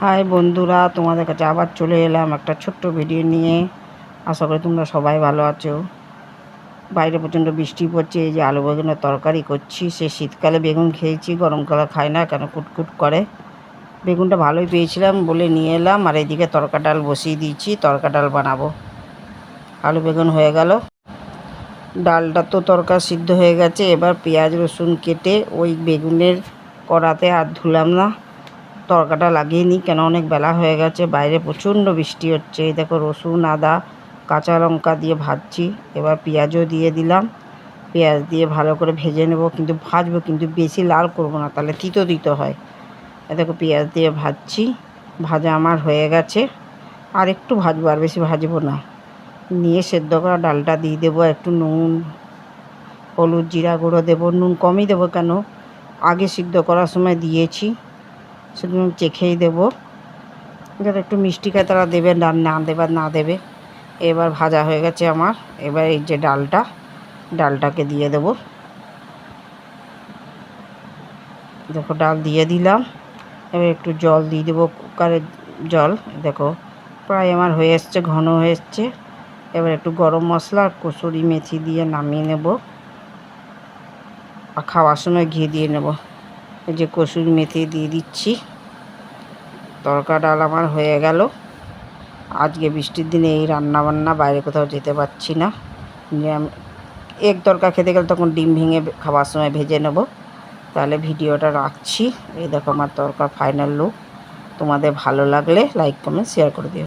High বন্ধুরা, তোমাদের কাছে আবার চলে এলাম একটা ছোট্ট ভিডিও নিয়ে। আশা করি তোমরা সবাই ভালো আছো। বাইরে প্রচণ্ড বৃষ্টি পড়ছে, এই যে আলু বেগুনের তরকারি করছি। সে শীতকালে বেগুন খেয়েছি, গরমকালে খাই না, কেন কুটকুট করে। বেগুনটা ভালোই পেয়েছিলাম বলে নিয়ে এলাম, আর এইদিকে তরকা ডাল বসিয়ে দিয়েছি, তরকা ডাল বানাবো। আলু বেগুন হয়ে গেল। ডালটা তো তরকা সিদ্ধ হয়ে গেছে, এবার পেঁয়াজ রসুন কেটে ওই বেগুনের কড়াতে আর ধুলাম না। তরকাটা লাগিয়ে নিই কেন অনেক বেলা হয়ে গেছে, বাইরে প্রচণ্ড বৃষ্টি হচ্ছে। এই দেখো রসুন, আদা, কাঁচা লঙ্কা দিয়ে ভাজছি, এবার পেঁয়াজও দিয়ে দিলাম। পেঁয়াজ দিয়ে ভালো করে ভেজে নেব, কিন্তু ভাজবো, কিন্তু বেশি লাল করব না, তাহলে তিতো দিতে হয়। দেখো পেঁয়াজ দিয়ে ভাজছি, ভাজা আমার হয়ে গেছে। আর একটু ভাজবো, আর বেশি ভাজবো না। নিয়ে সেদ্ধ করা ডালটা দিয়ে দেবো, একটু নুন, হলুদ জিরা গুঁড়ো দেবো, নুন কমই দেবো কেন? আগে সিদ্ধ করার সময় দিয়েছি। শুধু চেখেই দেবো। যারা একটু মিষ্টি খায় তারা দেবে, না না দেবার না দেবে। এবার ভাজা হয়ে গেছে আমার। এবার এই যে ডালটা, ডালটাকে দিয়ে দেবো। দেখো, ডাল দিয়ে দিলাম। এবার একটু জল দিয়ে দেবো, কুকারের জল। দেখো, প্রায় আমার হয়ে এসছে, ঘন হয়ে এসছে। এবার একটু গরম মশলা আর কসুরি মেথি দিয়ে নামিয়ে নেব। আর খাওয়ার সময় ঘি দিয়ে নেব। যে কসুর মেথি দিয়ে দিচ্ছি। তরকা ডাল আমার হয়ে গেল। আজকে বৃষ্টির দিনে এই রান্না বান্না বাইরে কোথাও যেতে পারছি না। যে আমি এক তরকা খেতে গেলে তখন ডিম ভেঙে খাওয়ার সময় ভেজে নেব। তাহলে ভিডিওটা রাখছি। এই দেখো আমার তরকা ফাইনাল লুক তোমাদের ভালো লাগলে লাইক কমেন্ট শেয়ার করে দিও।